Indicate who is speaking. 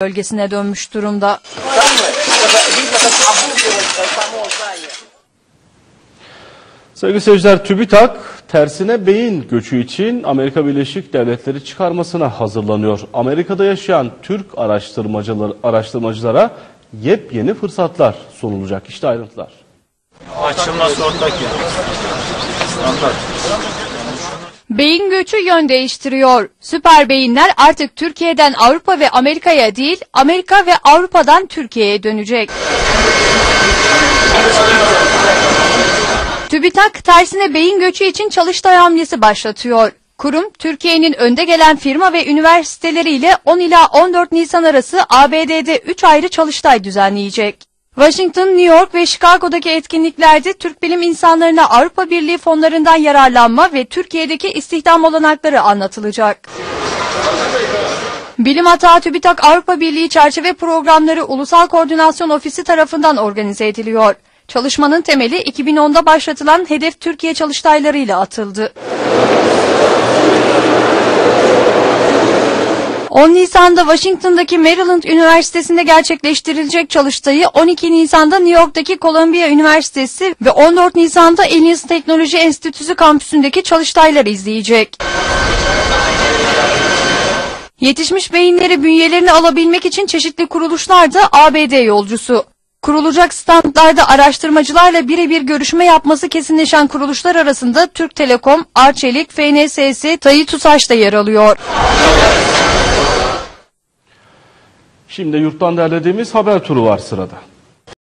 Speaker 1: bölgesine dönmüş durumda.
Speaker 2: Sevgili seyirciler TÜBİTAK tersine beyin göçü için Amerika Birleşik Devletleri çıkarmasına hazırlanıyor. Amerika'da yaşayan Türk araştırmacılar, araştırmacılara yepyeni fırsatlar sunulacak. İşte ayrıntılar.
Speaker 3: Açılması ortak ya. Standart.
Speaker 1: Beyin göçü yön değiştiriyor. Süper beyinler artık Türkiye'den Avrupa ve Amerika'ya değil, Amerika ve Avrupa'dan Türkiye'ye dönecek. TÜBİTAK tersine beyin göçü için çalıştay hamlesi başlatıyor. Kurum, Türkiye'nin önde gelen firma ve üniversiteleriyle 10 ila 14 Nisan arası ABD'de 3 ayrı çalıştay düzenleyecek. Washington, New York ve Chicago'daki etkinliklerde Türk bilim insanlarına Avrupa Birliği fonlarından yararlanma ve Türkiye'deki istihdam olanakları anlatılacak. Bilim Hatağı TÜBİTAK Avrupa Birliği Çerçeve Programları Ulusal Koordinasyon Ofisi tarafından organize ediliyor. Çalışmanın temeli 2010'da başlatılan Hedef Türkiye çalıştaylarıyla atıldı. 10 Nisan'da Washington'daki Maryland Üniversitesi'nde gerçekleştirilecek çalıştayı 12 Nisan'da New York'taki Columbia Üniversitesi ve 14 Nisan'da Illinois Teknoloji Enstitüsü kampüsündeki çalıştaylar izleyecek. Yetişmiş beyinleri bünyelerine alabilmek için çeşitli kuruluşlar da ABD yolcusu. Kurulacak standlarda araştırmacılarla birebir görüşme yapması kesinleşen kuruluşlar arasında Türk Telekom, Arçelik, FNSS, Tayyip TUSAŞ da yer alıyor.
Speaker 2: Şimdi yurttan derlediğimiz haber turu var sırada.